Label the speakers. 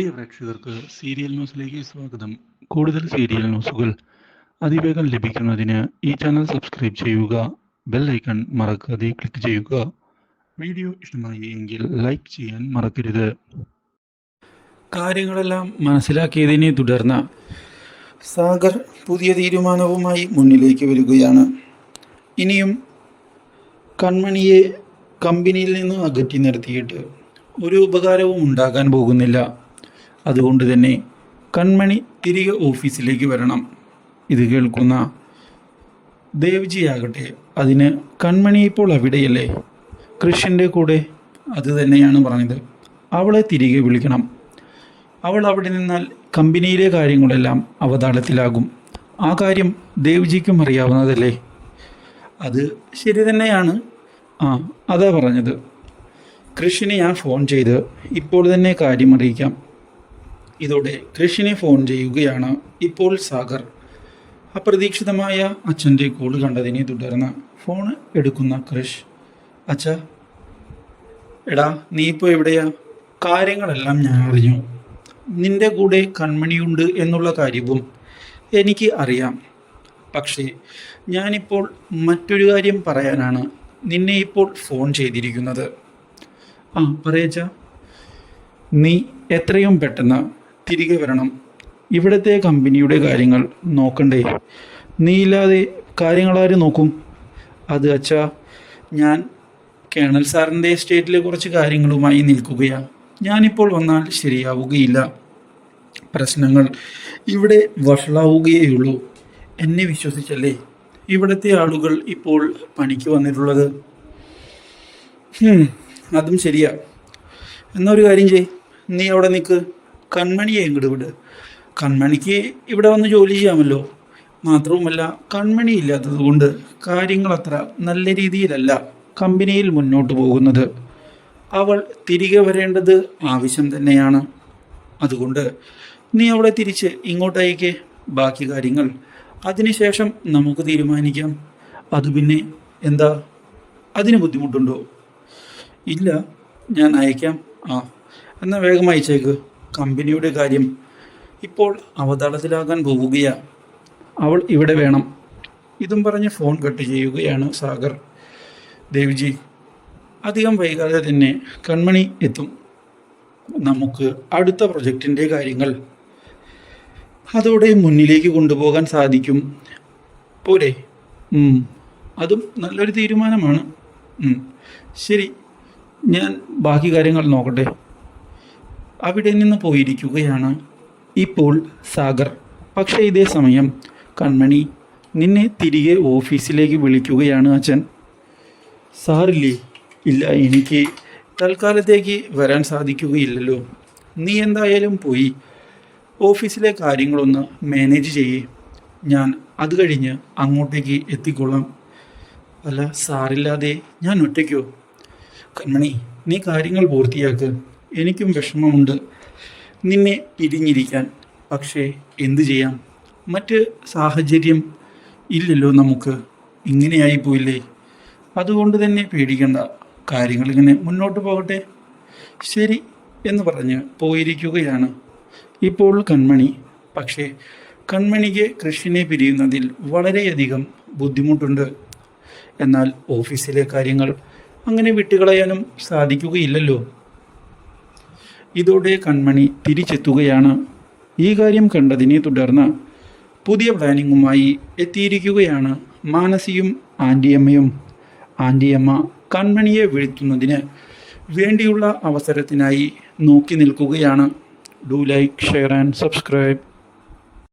Speaker 1: പ്രിയ പ്രേക്ഷകർക്ക് സീരിയൽ ന്യൂസിലേക്ക് സ്വാഗതം. കൂടുതൽ സീരിയൽ ന്യൂസുകൾ അതിവേഗം ലഭിക്കുന്നതിന് ഈ ചാനൽ സബ്സ്ക്രൈബ് ചെയ്യുക ബെൽ ഐക്കൺ മറക്കാതെ ക്ലിക്ക് ചെയ്യുക. വീഡിയോ ഇഷ്ടമായി എങ്കിൽ ലൈക്ക് ചെയ്യാൻ മറക്കരുത്. കാര്യങ്ങളെല്ലാം മനസ്സിലാക്കിയതിനെ തുടർന്ന്
Speaker 2: സാഗർ പുതിയ തീരുമാനവുമായി മുന്നിലേക്ക് വരികയാണ്. ഇനിയും കൺമണിയെ കമ്പനിയിൽ നിന്ന് അകറ്റി നിർത്തിയിട്ട് ഒരു ഉപകാരവും ഉണ്ടാകാൻ പോകുന്നില്ല. അതുകൊണ്ട് തന്നെ കൺമണി തിരികെ ഓഫീസിലേക്ക് വരണം. ഇത് കേൾക്കുന്ന ദേവ്ജിയാകട്ടെ അതിന് കൺമണി ഇപ്പോൾ അവിടെയല്ലേ? കൃഷിന്റെ കൂടെ അത് തന്നെയാണ് പറഞ്ഞത്. അവളെ തിരികെ വിളിക്കണം. അവൾ അവിടെ നിന്നാൽ കമ്പനിയിലെ കാര്യങ്ങളെല്ലാം അവതാളത്തിലാകും. ആ കാര്യം ദേവ്ജിക്കും അറിയാവുന്നതല്ലേ? അത് ശരി തന്നെയാണ്. ആ അതാ പറഞ്ഞത്. കൃഷിനെ ഞാൻ ഫോൺ ചെയ്ത് ഇപ്പോൾ തന്നെ കാര്യം അറിയിക്കാം ഇതോടെ കൃഷിനെ ഫോൺ ചെയ്യുകയാണ് ഇപ്പോൾ സാഗർ. അപ്രതീക്ഷിതമായ അച്ഛന്റെ കോൾ കണ്ടതിനെ തുടർന്ന് ഫോൺ എടുക്കുന്ന കൃഷ്. അച്ഛ എടാ നീ ഇപ്പോൾ എവിടെയാ? കാര്യങ്ങളെല്ലാം ഞാൻ അറിഞ്ഞു. നിന്റെ കൂടെ കൺമണിയുണ്ട് എന്നുള്ള കാര്യവും എനിക്ക് അറിയാം. പക്ഷേ ഞാനിപ്പോൾ മറ്റൊരു കാര്യം പറയാനാണ് നിന്നെ ഇപ്പോൾ ഫോൺ ചെയ്തിരിക്കുന്നത്. ആ പറയച്ച നീ എത്രയും പെട്ടെന്ന് തിരികെ വരണം. ഇവിടുത്തെ കമ്പനിയുടെ കാര്യങ്ങൾ നോക്കണ്ടേ. നീ ഇല്ലാതെ കാര്യങ്ങളാര് നോക്കും? അത് അച്ഛാ ഞാൻ കേണൽ സാറിന്റെ സ്റ്റേറ്റിലെ കുറച്ച് കാര്യങ്ങളുമായി നിൽക്കുകയാണ്. ഞാനിപ്പോൾ വന്നാൽ ശരിയാവുകയില്ല. പ്രശ്നങ്ങൾ ഇവിടെ വഷളാവുകയുള്ളൂ എന്നെ വിശ്വസിച്ചല്ലേ? ഇവിടുത്തെ ആളുകൾ ഇപ്പോൾ പണിക്ക് വന്നിട്ടുള്ളത്. അതും ശരിയാ. എന്നൊരു കാര്യം ചെയ് നീ അവിടെ നിൽക്ക് കൺമണിയെ ഇങ്ങോട്ട് വിട്. കൺമണിക്ക് ഇവിടെ വന്ന് ജോലി ചെയ്യാമല്ലോ. മാത്രവുമല്ല കൺമണി ഇല്ലാത്തത് കൊണ്ട് കാര്യങ്ങൾ അത്ര നല്ല രീതിയിലല്ല കമ്പനിയിൽ മുന്നോട്ട് പോകുന്നത്. അവൾ തിരികെ വരേണ്ടത് ആവശ്യം തന്നെയാണ്. അതുകൊണ്ട് നീ അവളെ തിരിച്ച് ഇങ്ങോട്ട് അയക്കേ ബാക്കി കാര്യങ്ങൾ അതിനുശേഷം നമുക്ക് തീരുമാനിക്കാം. അത് പിന്നെ എന്താ? അതിന് ബുദ്ധിമുട്ടുണ്ടോ? ഇല്ല ഞാൻ അയക്കാം. ആ എന്നാൽ വേഗം അയച്ചേക്ക്. കമ്പനിയുടെ കാര്യം ഇപ്പോൾ അവതാളത്തിലാകാൻ പോവുകയാണ് അവൾ ഇവിടെ വേണം. ഇതും പറഞ്ഞ് ഫോൺ കട്ട് ചെയ്യുകയാണ് സാഗർ. ദേവ്ജി അധികം വൈകാതെ തന്നെ കൺമണി എത്തും. നമുക്ക് അടുത്ത പ്രൊജക്റ്റിന്റെ കാര്യങ്ങൾ. അതോടെ മുന്നിലേക്ക് കൊണ്ടുപോകാൻ സാധിക്കും. പോരെ? അതും നല്ലൊരു തീരുമാനമാണ്. ശരി ഞാൻ ബാക്കി കാര്യങ്ങൾ നോക്കട്ടെ. അവിടെ നിന്ന് പോയിരിക്കുകയാണ്. ഇപ്പോൾ സാഗർ. പക്ഷേ ഇതേ സമയം കൺമണി നിന്നെ തിരികെ ഓഫീസിലേക്ക് വിളിക്കുകയാണ് അച്ഛൻ. സാറില്ലേ? ഇല്ല എനിക്ക് തൽക്കാലത്തേക്ക് വരാൻ സാധിക്കുകയില്ലല്ലോ. നീ എന്തായാലും പോയി ഓഫീസിലെ കാര്യങ്ങളൊന്ന് മാനേജ് ചെയ്യേ. ഞാൻ അത് കഴിഞ്ഞ് അങ്ങോട്ടേക്ക് എത്തിക്കൊള്ളാം അല്ല സാറില്ലാതെ ഞാൻ ഒറ്റയ്ക്കോ? കൺമണി നീ കാര്യങ്ങൾ പൂർത്തിയാക്ക്. എനിക്കും വിഷമമുണ്ട്. നിന്നെ പിരിഞ്ഞിരിക്കാൻ. പക്ഷേ എന്തു ചെയ്യാം? മറ്റ് സാഹചര്യം ഇല്ലല്ലോ നമുക്ക്. ഇങ്ങനെയായി പോയില്ലേ? അതുകൊണ്ട് തന്നെ പേടിക്കേണ്ട. കാര്യങ്ങളിങ്ങനെ മുന്നോട്ട് പോകട്ടെ. ശരി എന്ന് പറഞ്ഞ് പോയിരിക്കുകയാണ്. ഇപ്പോൾ കൺമണി. പക്ഷേ കൺമണിക്ക് കൃഷിനെ പിരിയുന്നതിൽ വളരെയധികം ബുദ്ധിമുട്ടുണ്ട്. എന്നാൽ ഓഫീസിലെ കാര്യങ്ങൾ അങ്ങനെ വിട്ടുകളയാനും സാധിക്കുകയില്ലല്ലോ. ഇതോടെ കൺമണി തിരിച്ചെത്തുകയാണ്. ഈ കാര്യം കണ്ടതിനെ തുടർന്ന് പുതിയ പ്ലാനിങ്ങുമായി എത്തിയിരിക്കുകയാണ് മാനസിയും ആന്റിയമ്മയും ആന്റിയമ്മ കൺമണിയെ വീഴ്ത്തുന്നതിന് വേണ്ടിയുള്ള അവസരത്തിനായി നോക്കി നിൽക്കുകയാണ്. Do like share and subscribe